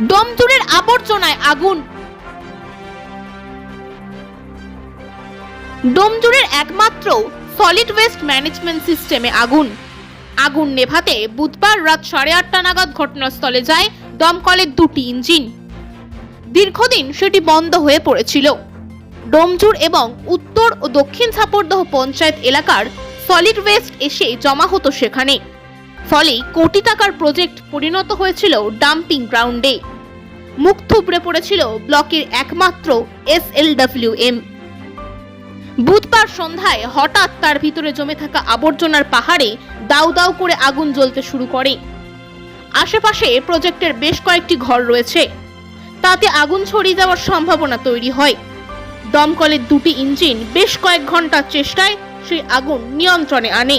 দমজুরের আবর্জনায় আগুন। ডোমজুরের একমাত্র solid waste management সিস্টেমে আগুন। আগুন নেভাতে বুধবার রাত সাড়ে আটটা নাগাদ ঘটনাস্থলে যায় দমকলের দুটি ইঞ্জিন। দীর্ঘদিন সেটি বন্ধ হয়ে পড়েছিল। ডোমজুর এবং উত্তর ও দক্ষিণ ছাপরদহ পঞ্চায়েত এলাকার সলিড ওয়েস্ট এসে জমা হতো সেখানে। ফলে কোটি টাকার প্রজেক্ট পরিণত হয়েছিল ডাম্পিং গ্রাউন্ডে মুখ থুবড়ে পড়েছিল ব্লকের একমাত্র এসএলডব্লিউএম বুধবার সন্ধ্যায় হঠাৎ তার ভিতরে জমে থাকা আবর্জনার পাহাড়ে দাউ দাউ করে আগুন জ্বলতে শুরু করে। আশেপাশে প্রজেক্টের বেশ কয়েকটি ঘর রয়েছে। তাতে আগুন ছড়িয়ে যাওয়ার সম্ভাবনা তৈরি হয়। দমকলের দুটি ইঞ্জিন বেশ কয়েক ঘণ্টার চেষ্টায় সেই আগুন নিয়ন্ত্রণে আনে।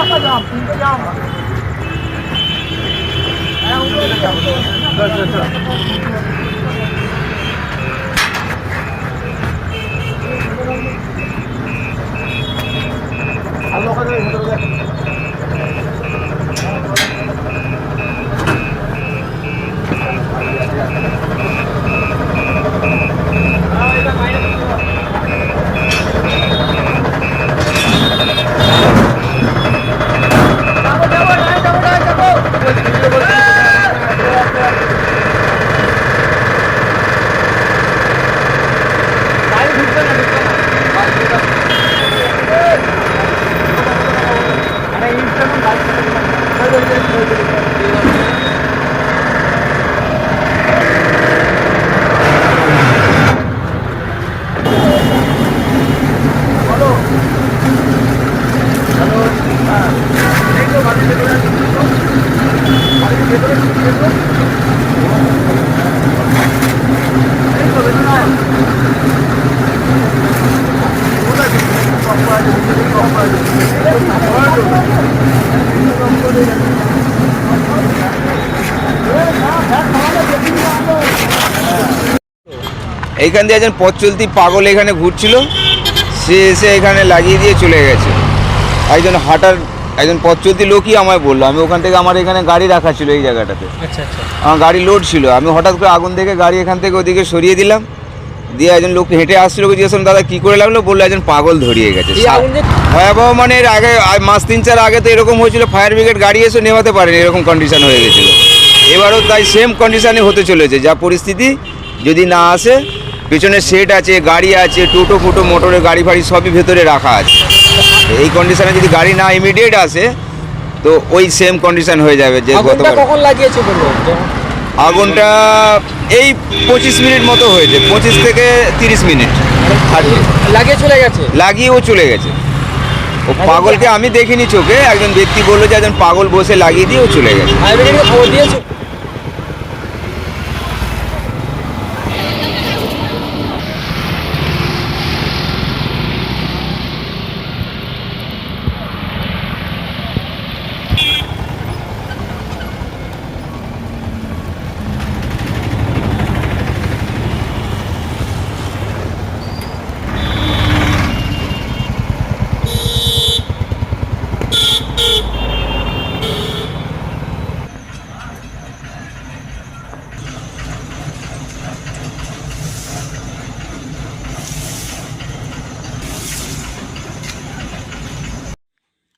একটা দিয়ে দেবো এই ঘরটা তো আমাদের একদিকে জায়গা জুড়ে সেখানে সমস্ত ময়লা আবর্জনা সব খালি পাবে যেটুকু না সব রাখা যাম তিনটে যাম এইখান দিয়ে একজন পথ চলতি পাগল এখানে ঘুরছিল। সে এসে এখানে লাগিয়ে দিয়ে চলে গেছে। একজন হাঁটার একজন পথ চলতি লোকই আমায় বলল। আমি ওখান থেকে আমার এখানে গাড়ি রাখা ছিল এই জায়গাটাতে। আচ্ছা আচ্ছা। আমার গাড়ি লোড ছিল। আমি হঠাৎ করে আগুন দেখে গাড়ি এখান থেকে ওদিকে সরিয়ে দিলাম। দিয়ে একজন লোক হেঁটে আসছিল। জিজ্ঞেস দাদা কী করে লাগল? বলল একজন পাগল ধরিয়ে গেছে। ভয়াবহ মানে এর আগে মাস তিন চার আগে তো এরকম হয়েছিল। ফায়ার ব্রিগেড গাড়ি এসে নেভাতে পারেনি এরকম কন্ডিশন হয়ে গেছিল। এবারও তাই সেম কন্ডিশনে হতে চলেছে। যা পরিস্থিতি যদি না আসে পেছনে সেট আছে গাড়ি আছে টোটো ফুটো মোটরের গাড়ি ফাড়ি সবই ভেতরে রাখা আছে। এই কন্ডিশনে যদি গাড়ি না ইমিডিয়েট আসে তো ওই সেম কন্ডিশন হয়ে যাবে যে আগুনটা কখন লাগিয়েছে আগুনটা এই পঁচিশ মিনিট মতো হয়েছে পঁচিশ থেকে তিরিশ মিনিট। আর লাগিয়ে চলে গেছে? লাগিয়ে ও চলে গেছে। ও পাগলকে আমি দেখিনি চোখে একজন ব্যক্তি বলল যে একজন পাগল বসে লাগিয়ে দিয়ে ও চলে গেছে।